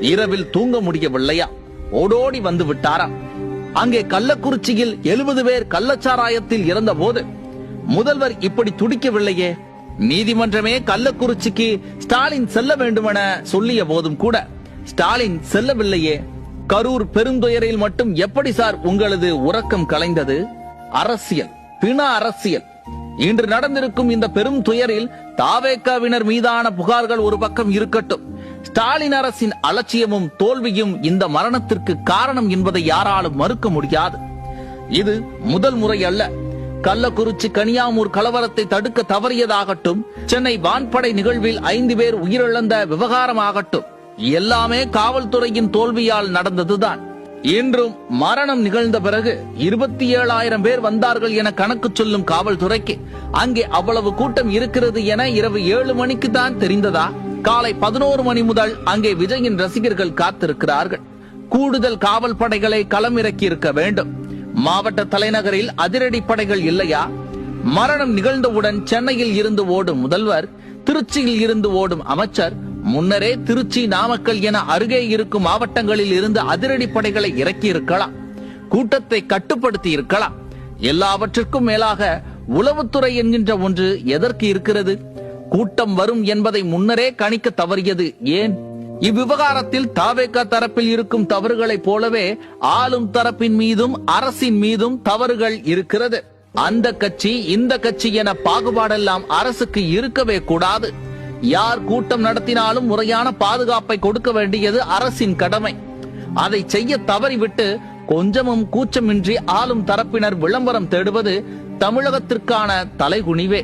இரவில் தூங்க முடியவில்லையா? ஓடோடி வந்து விட்டாராம் அங்கே கள்ளக்குறிச்சியில் எழுபது பேர் கள்ளச்சாராயத்தில் இறந்த போது முதல்வர் இப்படி துடிக்கவில்லையே? நீதிமன்றமே கள்ளக்குறிச்சிக்கு ஸ்டாலின் செல்ல வேண்டுமென சொல்லிய போதும் கூட ஸ்டாலின் செல்லவில்லையே. கரூர் பெருந்துயரில் மட்டும் எப்படி சார் உங்களது உறக்கம் கலைந்தது? அரசியல் பிண அரசியல். இன்று நடந்திருக்கும் இந்த பெரும் துயரில் தாவேக்காவினர் மீதான புகார்கள் ஒரு பக்கம் இருக்கட்டும். ஸ்டாலின் அரசின் அலட்சியமும் தோல்வியும் இந்த மரணத்திற்கு காரணம் என்பதை யாராலும் மறுக்க முடியாது. இது முதல் முறை அல்ல. கள்ளக்குறிச்சி கனியாமூர் கலவரத்தை தடுக்க தவறியதாகட்டும் சென்னை வான்படை நிகழ்வில் ஐந்து பேர் உயிரிழந்த விவகாரமாகட்டும் எல்லாமே காவல்துறையின் தோல்வியால் நடந்ததுதான். இன்றும் மரணம் நிகழ்ந்த பிறகு இருபத்தி ஏழாயிரம் பேர் வந்தார்கள் என கணக்கு சொல்லும் காவல்துறைக்கு அங்கே அவ்வளவு கூட்டம் இருக்கிறது என இரவு ஏழு மணிக்கு தான் தெரிந்ததா? காலை பதினோரு மணி முதல் அங்கே விஜயின் ரசிகர்கள் காத்திருக்கிறார்கள். கூடுதல் காவல் படைகளை களமிறக்கி இருக்க வேண்டும். மாவட்ட தலைநகரில் அதிரடி படைகள் இல்லையா? மரணம் நிகழ்ந்தவுடன் சென்னையில் இருந்து ஓடும் முதல்வர் திருச்சியில் இருந்து ஓடும் அமைச்சர் முன்னரே திருச்சி நாமக்கல் என அருகே இருக்கும் மாவட்டங்களில் இருந்து அதிரடி படைகளை இறக்கி இருக்கலாம் கூட்டத்தை கட்டுப்படுத்தி இருக்கலாம் எல்லாவற்றிற்கும் மேலாக உளவுத்துறை என்கின்ற ஒன்று எதற்கு இருக்கிறது? கூட்டம் வரும் என்பதை முன்னரே கணிக்க தவறியது. ஏன்? இவ்விவகாரத்தில் தாவேகா தரப்பில் இருக்கும் தவறுகளைப் போலவே ஆளும் தரப்பின் மீதும் அரசின் மீதும் தவறுகள் இருக்கிறது. அந்த கட்சி இந்த கட்சி என பாகுபாடெல்லாம் அரசுக்கு இருக்கவே கூடாது. யார் கூட்டம் நடத்தினாலும் முறையான பாதுகாப்பை கொடுக்க வேண்டியது அரசின் கடமை. அதை செய்ய தவறிவிட்டு கொஞ்சமும் கூச்சமின்றி ஆளும் தரப்பினர் விளம்பரம் தேடுவது தமிழகத்திற்கான தலைகுனிவே.